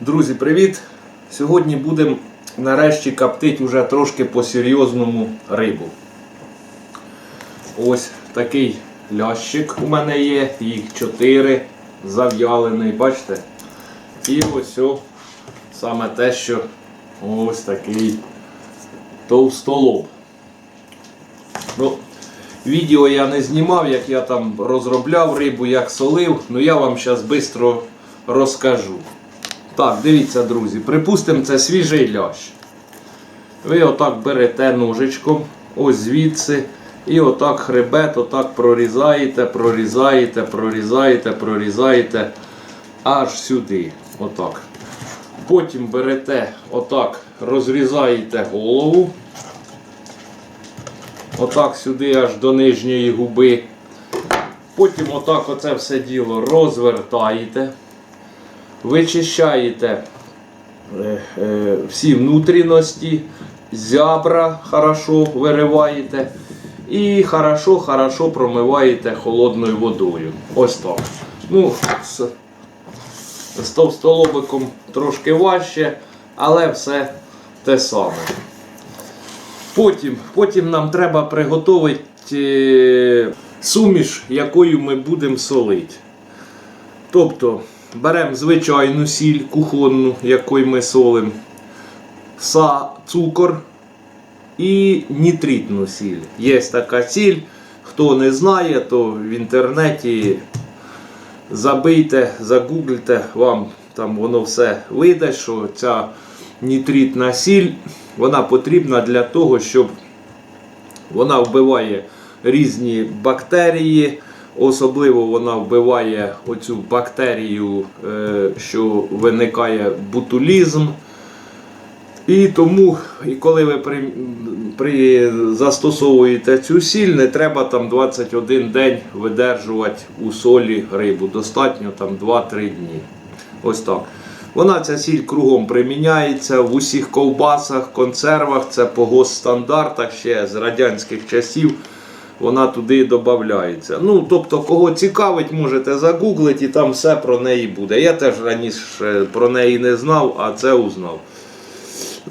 Друзі, привіт! Сьогодні будемо нарешті коптити вже трошки по-серйозному рибу. Ось такий лящик у мене є, їх 4 зав'ялений, бачите? І ось о, саме те, що ось такий товстолоб. Ну, відео я не знімав, як я там розробляв рибу, як солив, ну я вам зараз швидко розкажу. Так, дивіться, друзі, припустимо, це свіжий лящ. Ви отак берете ножичком, ось звідси, і отак хребет, отак прорізаєте, прорізаєте, прорізаєте, прорізаєте аж сюди. Отак. Потім берете, отак, розрізаєте голову. Отак сюди аж до нижньої губи. Потім отак оце все діло розвертаєте вичищаєте е, е, всі внутрішності, зябра хорошо вириваєте і хорошо, хорошо промиваєте холодною водою. Ось так. Ну, з, з товстолобиком трошки важче, але все те саме. Потім, потім нам треба приготувати е, суміш, якою ми будемо солити. Тобто беремо звичайну сіль кухонну, якою ми солимо, са, цукор і нітритну сіль. Є така сіль. Хто не знає, то в інтернеті забийте, загуглите, вам там воно все вийде, що ця нітритна сіль вона потрібна для того, щоб вона вбиває різні бактерії. Особливо вона вбиває оцю бактерію, е, що виникає бутулізм. І тому, і коли ви при, при, застосовуєте цю сіль, не треба там 21 день видержувати у солі рибу. Достатньо там 2-3 дні. Ось так. Вона ця сіль кругом приміняється в усіх ковбасах, консервах, це по госстандартах ще з радянських часів вона туди додається. Ну, тобто, кого цікавить, можете загуглити і там все про неї буде. Я теж раніше про неї не знав, а це узнав.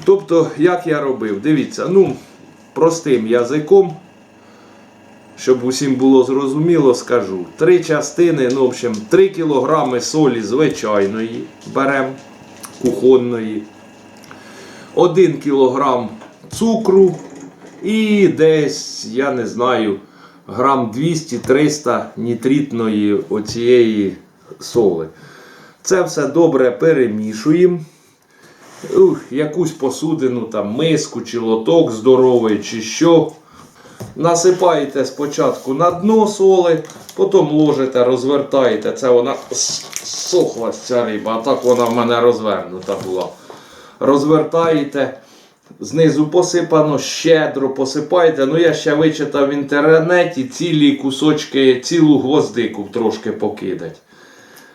Тобто, як я робив, дивіться, ну, простим язиком, щоб усім було зрозуміло, скажу. Три частини, ну, в общем, 3 кг солі звичайної беремо, кухонної, 1 кг цукру. І десь, я не знаю, грам 200-300 нітритної оцієї соли. Це все добре перемішуємо. Ух, Якусь посудину, там, миску чи лоток здоровий, чи що. Насипаєте спочатку на дно соли, потім ложите, розвертаєте. Це вона сохла ця риба, а так вона в мене розвернута була. Розвертаєте. Знизу посипано, щедро посипайте. Ну, я ще вичитав в інтернеті цілі кусочки, цілу гвоздику трошки покидать.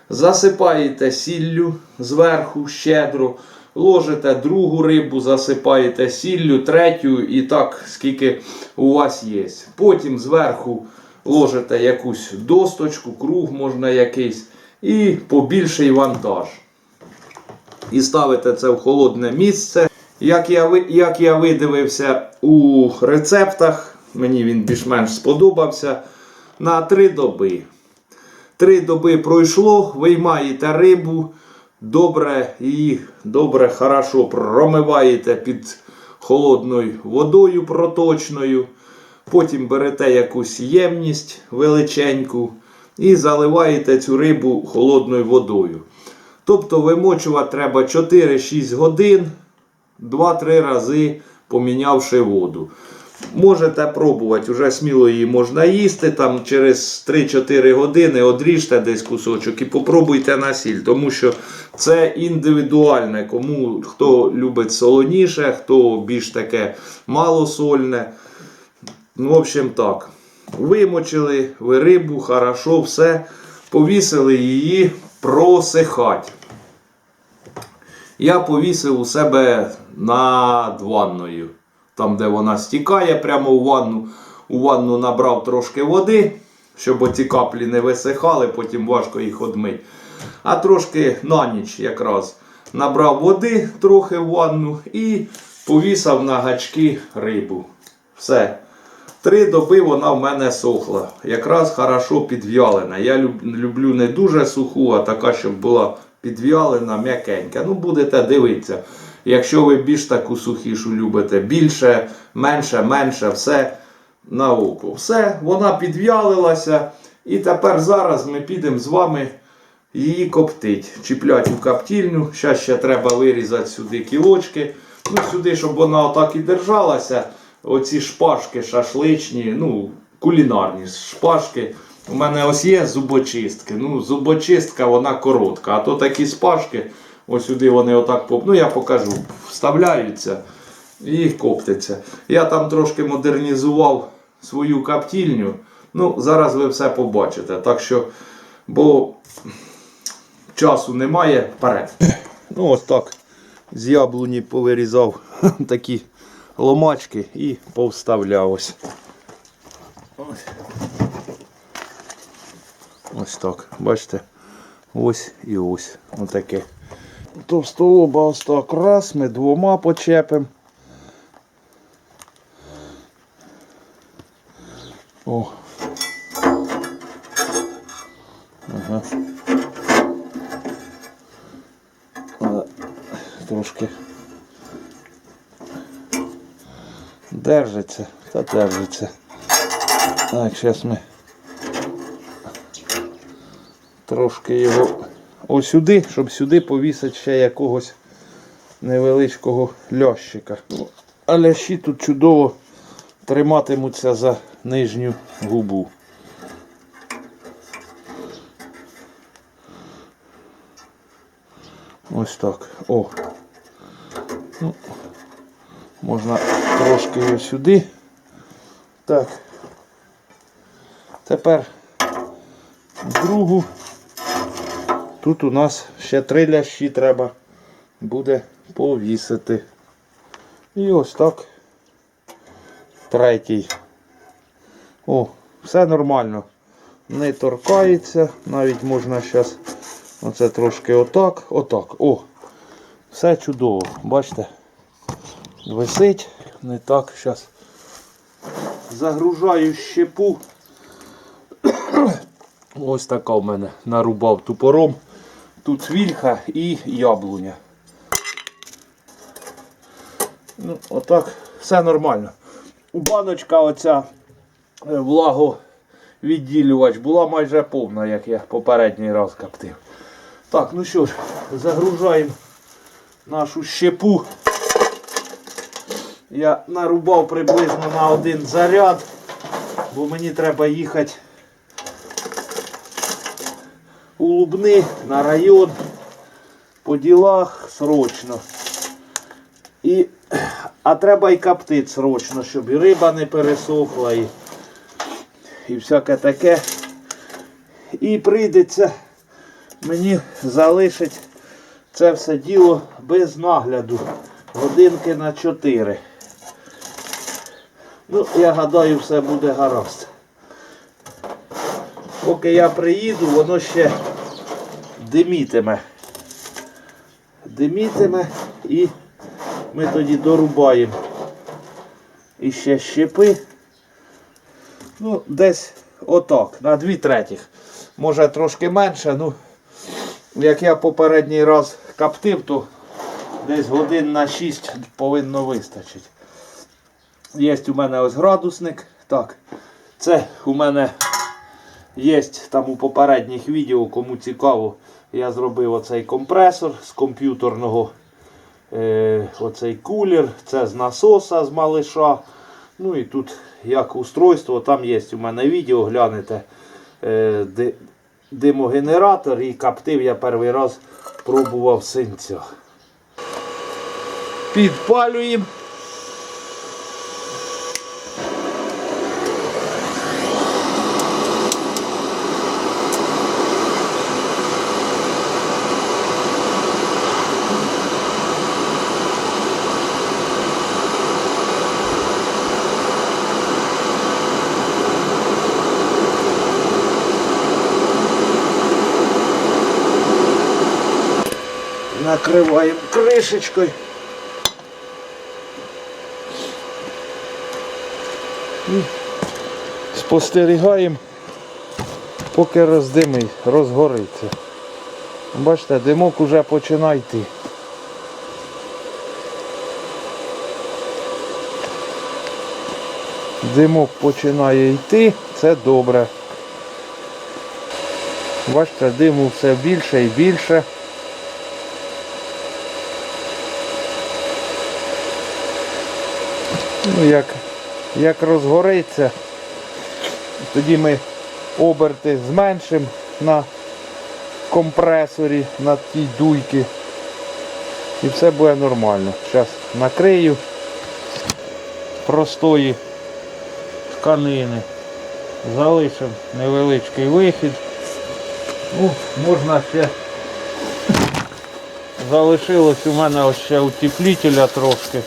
Засипаєте сіллю зверху щедро, ложите другу рибу, засипаєте сіллю, третю і так, скільки у вас є. Потім зверху ложите якусь досточку, круг можна якийсь, і побільший вантаж. І ставите це в холодне місце. Як я як я видивився у рецептах, мені він більш-менш сподобався. На три доби. Три доби пройшло, виймаєте рибу, добре її добре, хорошо промиваєте під холодною водою проточною. Потім берете якусь ємність величеньку і заливаєте цю рибу холодною водою. Тобто вимочувати треба 4-6 годин. 2-3 рази помінявши воду. Можете пробувати, вже сміло її можна їсти. Там через 3-4 години одріжте десь кусочок і попробуйте на сіль, тому що це індивідуальне. Кому хто любить солоніше, хто більш таке малосольне. Ну, в общем так. Вимочили ви рибу, хорошо, все. Повісили її просихати я повісив у себе над ванною. Там, де вона стікає, прямо у ванну. У ванну набрав трошки води, щоб оці каплі не висихали, потім важко їх одмити. А трошки на ніч якраз набрав води трохи в ванну і повісав на гачки рибу. Все. Три доби вона в мене сохла. Якраз хорошо підв'ялена. Я люб- люблю не дуже суху, а така, щоб була підв'ялена, м'якенька. Ну, будете дивитися. Якщо ви більш таку сухішу любите, більше, менше, менше, все на око. Все, вона підв'ялилася. І тепер зараз ми підемо з вами її коптить. Чіплять у коптільню. Зараз ще треба вирізати сюди кілочки. Ну, сюди, щоб вона отак і держалася. Оці шпажки шашличні, ну, кулінарні шпажки. У мене ось є зубочистки. Ну, зубочистка вона коротка. А то такі шпажки, ось сюди вони отак поп... Ну, я покажу. Вставляються і коптиться. Я там трошки модернізував свою коптільню. Ну, зараз ви все побачите. Так що, бо часу немає вперед. Ну, ось так. З яблуні повирізав такі ломачки і повставляв ось. Ось. Так. Бачите? Ось і ось. Отаке. Товстолоба ось так раз, ми двома почепимо. О. Ага. Але Трошки держиться, та держиться. Так, зараз ми трошки його ось сюди, щоб сюди повісити ще якогось невеличкого лящика. А лящі тут чудово триматимуться за нижню губу. Ось так. О. Ну, можна трошки його сюди. Так. Тепер другу. Тут у нас ще три лящі треба буде повісити. І ось так. Третій. О, все нормально. Не торкається. Навіть можна зараз оце трошки отак, отак. О, все чудово. Бачите? Висить. Не так. Зараз загружаю щепу. Ось така в мене нарубав тупором. Тут вільха і яблуня. Ну, отак, все нормально. У баночка оця е, влаговідділювач була майже повна, як я попередній раз коптив. Так, ну що ж, загружаємо нашу щепу. Я нарубав приблизно на один заряд, бо мені треба їхати у Лубни на район по ділах срочно. І, а треба і коптити срочно, щоб і риба не пересохла і, і всяке таке. І прийдеться мені залишить це все діло без нагляду. Годинки на 4. Ну, я гадаю, все буде гаразд. Поки я приїду, воно ще димітиме. Димітиме і ми тоді дорубаємо і ще щепи. Ну, десь отак, на дві третіх. Може трошки менше, ну як я попередній раз коптив, то десь годин на 6 повинно вистачити. Є у мене ось градусник. Так, це у мене Є там у попередніх відео, кому цікаво, я зробив оцей компресор з комп'ютерного. Е, оцей кулер, це з насоса з малиша. Ну і тут як устройство, там є у мене відео, глянете е, димогенератор і коптив я перший раз пробував синця. Підпалюємо. Накриваємо кришечкою. І спостерігаємо, поки роздимить, розгориться. Бачите, димок уже починає йти. Димок починає йти, це добре. Бачите, диму все більше і більше. Ну, як, як розгориться, тоді ми оберти зменшимо на компресорі, на тій дуйки. І все буде нормально. Зараз накрию простої тканини. Залишимо невеличкий вихід. Ну, можна ще залишилось у мене ще утеплителя трошки.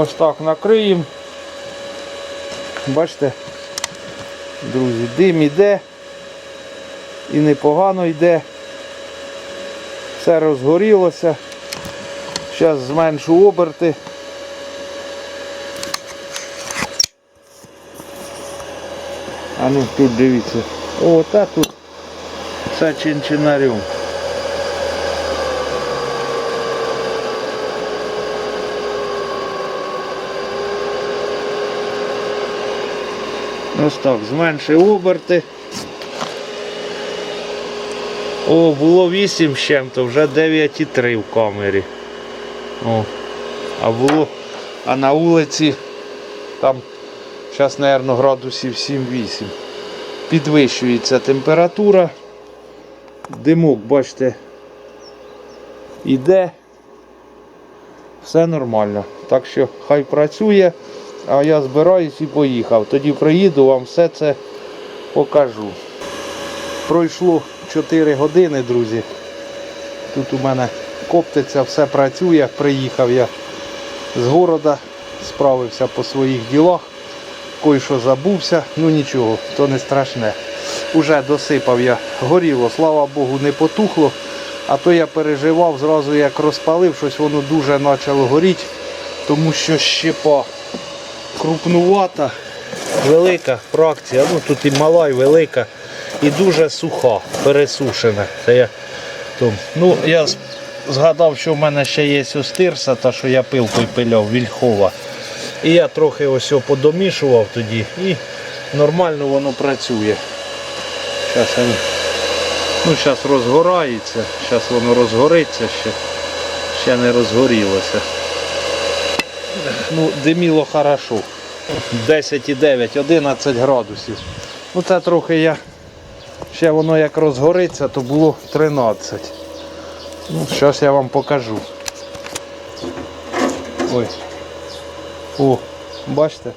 Ось так накриємо. Бачите, друзі, дим іде і непогано йде. Все розгорілося. Зараз зменшу оберти. А ну тут дивіться. О, та тут все чинчинарем. Ось так, зменши оберти. О, було 8 з чим-то, вже 9,3 в камері. О, а було, а на вулиці там зараз, мабуть, градусів 7-8. Підвищується температура. Димок, бачите, іде. Все нормально. Так що хай працює, а я збираюсь і поїхав. Тоді приїду, вам все це покажу. Пройшло 4 години, друзі. Тут у мене коптиться, все працює. Приїхав я з города, справився по своїх ділах. Кой-що забувся, ну нічого, то не страшне. Уже досипав я горіло, слава Богу, не потухло. А то я переживав, зразу як розпалив, щось воно дуже почало горіти, тому що щепа крупнувата, велика фракція, ну тут і мала, і велика, і дуже суха, пересушена. Це я, то, ну, я згадав, що в мене ще є остирса, та що я пилкою пиляв, вільхова. І я трохи ось подомішував тоді і нормально воно працює. Зараз ну, зараз розгорається, зараз воно розгориться ще, ще не розгорілося. Ну, диміло хорошо. 10,9, 11 градусів. Ну це трохи я. Ще воно як розгориться, то було 13. Ну, зараз я вам покажу. Ой. О, бачите?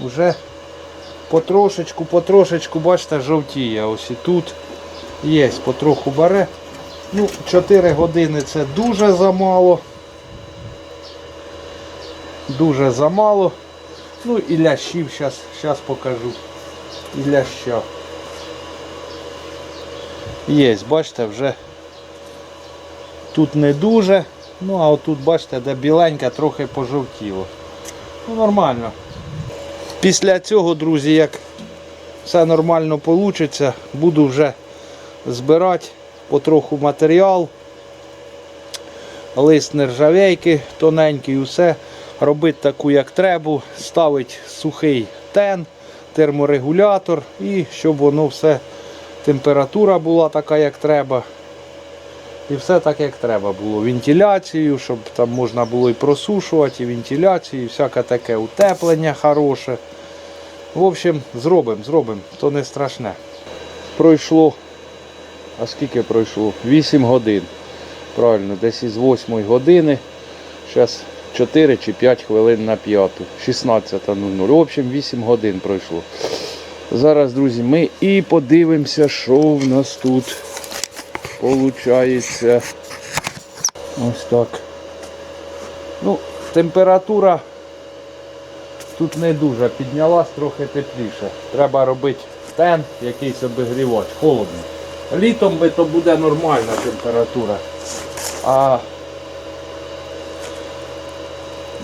Уже потрошечку, потрошечку, бачите, жовтіє. Ось і тут є, потроху бере. Ну, 4 години це дуже замало. Дуже замало. Ну і лящів зараз щас покажу. І ляща. Є, бачите, вже тут не дуже. Ну а отут бачите, де біленька трохи пожовтіло. Ну нормально. Після цього, друзі, як все нормально вийде, буду вже збирати потроху матеріал. Лист нержавейки тоненький, усе. Робити таку, як треба, ставити сухий тен, терморегулятор і щоб воно все, температура була така, як треба. І все так, як треба було. Вентиляцію, щоб там можна було і просушувати, і вентиляцію, і всяке таке утеплення хороше. В общем, зробимо, зробимо, то не страшне. Пройшло, а скільки пройшло? 8 годин. Правильно, десь із 8 години. Зараз 4 чи 5 хвилин на п'яту. 16.00. В общем, 8 годин пройшло. Зараз, друзі, ми і подивимося, що в нас тут получається. Ось так. Ну, температура тут не дуже піднялась, трохи тепліше. Треба робити тен, якийсь обігрівач, холодно. Літом би то буде нормальна температура. А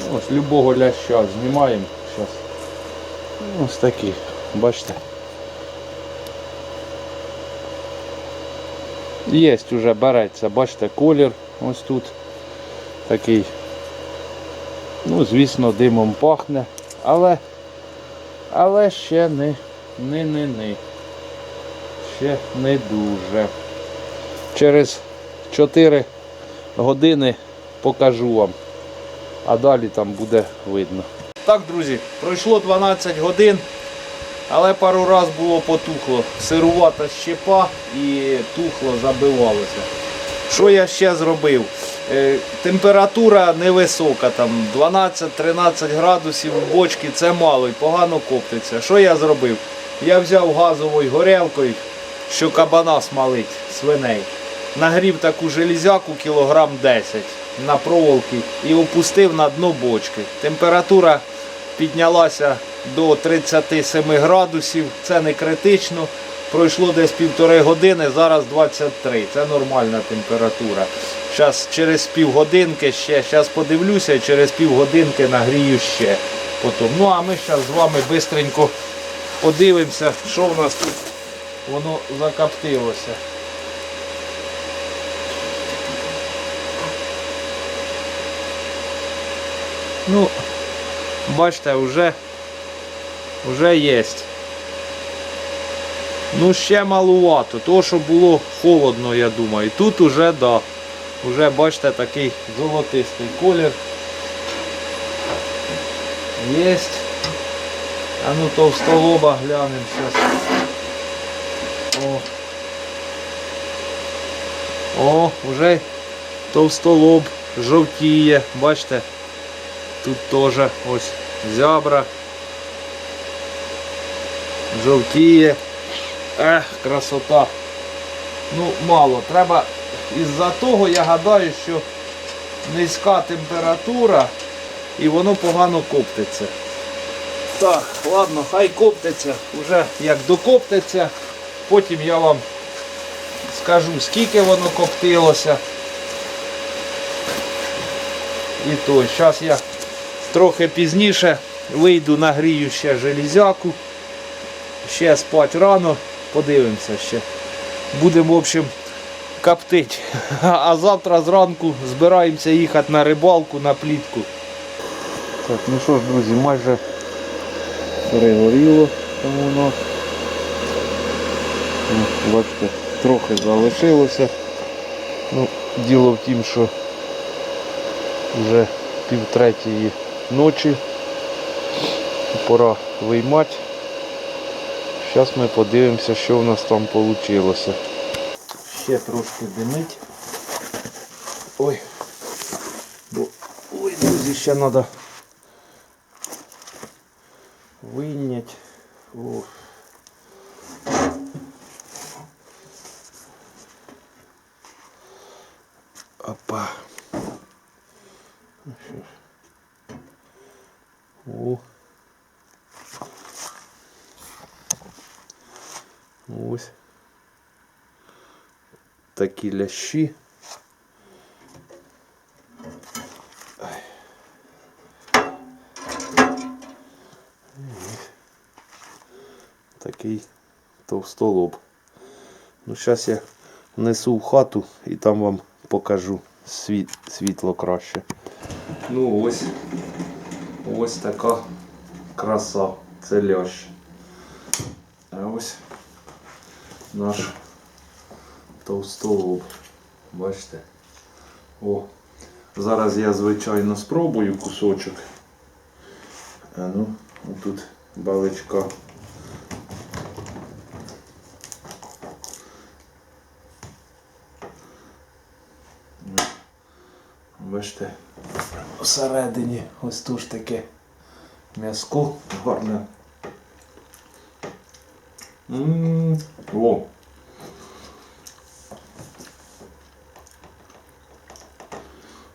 ну, ось любого ляща знімаємо зараз. Ось такі, бачите. Є вже береться, бачите, колір ось тут такий. Ну, звісно, димом пахне, але, але ще не, не, не, не. Ще не дуже. Через 4 години покажу вам. А далі там буде видно. Так, друзі, пройшло 12 годин, але пару раз було потухло. Сирувата щепа і тухло забивалося. Що я ще зробив? Е, температура невисока, там 12-13 градусів в бочці це мало і погано коптиться. Що я зробив? Я взяв газовою горелкою, що кабана смалить свиней. Нагрів таку железяку кілограм 10 на проволоки і опустив на дно бочки. Температура піднялася до 37 градусів, це не критично. Пройшло десь півтори години, зараз 23. Це нормальна температура. Зараз через півгодинки ще, зараз подивлюся, через півгодинки нагрію ще. Потім. Ну а ми зараз з вами швидко подивимося, що в нас тут воно закоптилося. Ну, бачите, вже, вже є. Ну, ще малувато. То, що було холодно, я думаю. Тут уже, да. Уже, бачите, такий золотистий колір. Єсть. А ну товстолоба глянемо зараз. О. О, вже товстолоб жовтіє. Бачите? Тут теж ось зябра. Жовтіє. Ех, красота. Ну, мало. Треба із-за того, я гадаю, що низька температура і воно погано коптиться. Так, ладно, хай коптиться. Уже як докоптиться, потім я вам скажу, скільки воно коптилося. І то, зараз я трохи пізніше вийду, нагрію ще железяку. Ще спать рано, подивимося ще. Будемо, в общем, коптити. А завтра зранку збираємося їхати на рибалку, на плітку. Так, ну що ж, друзі, майже перегоріло там у нас. Ну, Бачите, трохи залишилося. Ну, діло в тім, що вже півтретьої ночі. Пора виймати. Зараз ми подивимося, що в нас там вийшло. Ще трошки димить. Ой. Бо, ой, друзі, ще треба вийняти. О. Опа. Ну, що ж. О. Ось. Такі лящі. Такий товстолоб. Ну, зараз я несу в хату і там вам покажу світ, світло краще. Ну ось. Ось така краса. Це лящ. А ось наш товстолоб. Бачите? О, зараз я, звичайно, спробую кусочок. А ну, тут баличка. Бачите, всередині ось тут ж таке м'язко гарне. Ммм.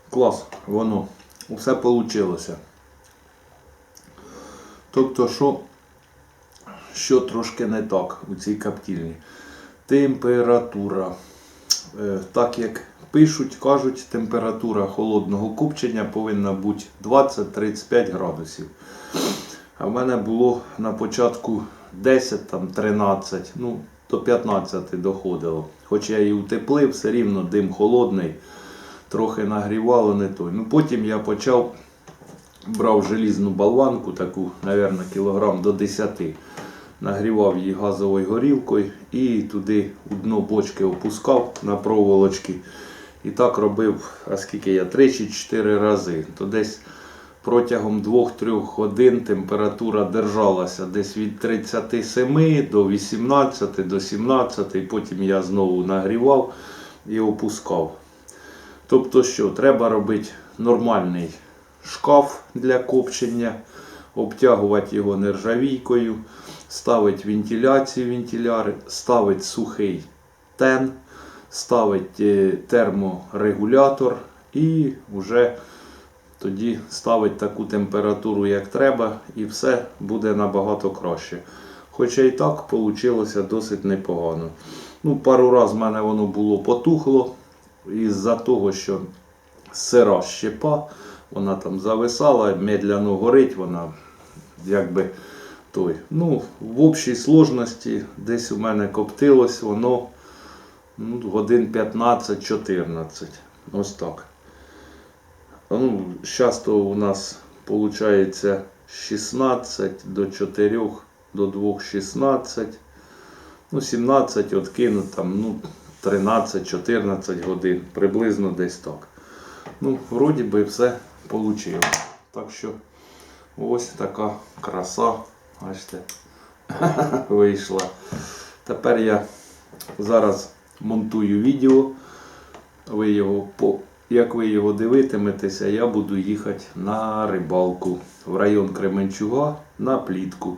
Клас, воно все вийшло. Тобто, що, що трошки не так у цій коптильні? Температура. Е, Так як пишуть, кажуть, температура холодного копчення повинна бути 20-35 градусів. А в мене було на початку 10, там 13, ну до 15 доходило. Хоч я і утеплив, все рівно дим холодний, трохи нагрівало не той. Ну потім я почав брав желізну болванку, таку, мабуть, кілограм до 10. Нагрівав її газовою горілкою і туди у дно бочки опускав на проволочки. І так робив, а скільки я, 3 чи 4 рази. То десь протягом 2-3 годин температура держалася десь від 37 до 18 до 17, потім я знову нагрівав і опускав. Тобто що, треба робити нормальний шкаф для копчення, обтягувати його нержавійкою, ставити вентиляцію вентиляри, ставити сухий тен, ставити терморегулятор і вже тоді ставить таку температуру, як треба, і все буде набагато краще. Хоча і так вийшло досить непогано. Ну, Пару разів в мене воно було потухло, із-за того, що сира щепа, вона там зависала, медляно горить, вона якби той. Ну, в общій сложності десь у мене коптилось воно ну, годин 15-14. Ось так. Ну, зараз то у нас виходить 16 до 4 до 2 16. Ну, 17 откинуть там, ну, 13-14 годин, приблизно десь так. Ну, вроді би все вийшло. Так що ось така краса, бачите, вийшла. Тепер я зараз монтую відео. Ви його як ви його дивитиметеся, я буду їхати на рибалку в район Кременчуга на плітку.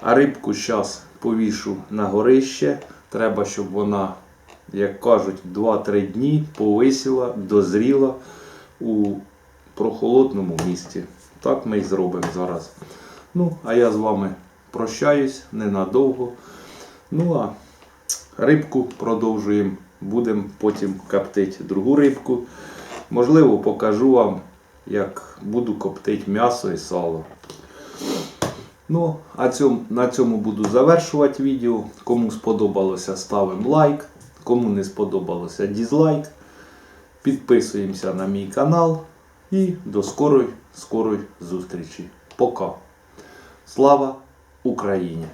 А рибку зараз повішу на горище. Треба, щоб вона, як кажуть, 2-3 дні повисіла, дозріла у прохолодному місці. Так ми і зробимо зараз. Ну, а я з вами прощаюсь ненадовго. Ну а рибку продовжуємо. Будемо потім коптити другу рибку. Можливо, покажу вам, як буду коптити м'ясо і сало. Ну, а цьому, на цьому буду завершувати відео. Кому сподобалося, ставимо лайк. Кому не сподобалося, дізлайк. Підписуємося на мій канал. І до скорої, скорої зустрічі. Пока. Слава Україні!